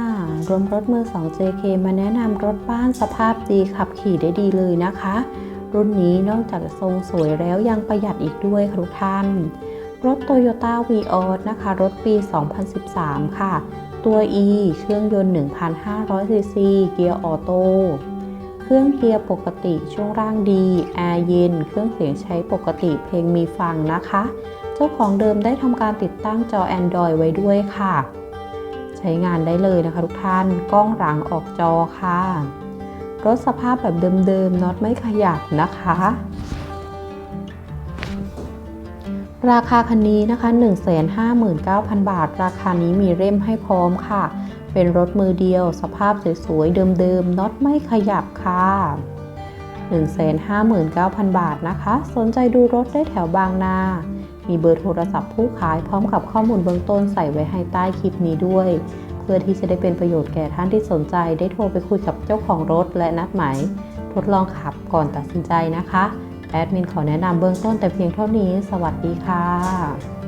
อ่ารวมรถมือ 2 JK มาแนะนำรถบ้านสภาพดีขับขี่ได้ดีเลยนะคะ รุ่นนี้นอกจากทรงสวยแล้วยังประหยัดอีกด้วยค่ะทุกท่าน รถ Toyota v ีออนะคะ รถปี 2013 ค่ะ ตัว E เครื่องยนต์ 1,500ซีซีเกียร์ออโต้เครื่องเกียร์ปกติช่วงล่างดีแอร์เย็น เครื่องเสียงใช้ปกติเพลงมีฟังนะคะ เจ้าของเดิมได้ทำการติดตั้งจอ Android ไว้ด้วยค่ะ ใช้งานได้เลยนะคะทุกท่านกล้องหลังออกจอค่ะ รถสภาพแบบเดิมๆน็อตไม่ขยับนะคะ ราคาคันนี้นะคะ 159,000 บาท ราคานี้มีเร่มให้พร้อมค่ะ เป็นรถมือเดียว สภาพสวยๆเดิมๆน็อตไม่ขยับค่ะ159,000 บาทนะคะ สนใจดูรถได้แถวบางนา มีเบอร์โทรศัพท์ผู้ขายพร้อมกับข้อมูลเบื้องต้นใส่ไว้ให้ใต้คลิปนี้ด้วย เพื่อที่จะได้เป็นประโยชน์แก่ท่านที่สนใจ ได้โทรไปคุยกับเจ้าของรถและนัดหมายทดลองขับก่อนตัดสินใจนะคะ แอดมินขอแนะนำเบื้องต้นแต่เพียงเท่านี้ สวัสดีค่ะ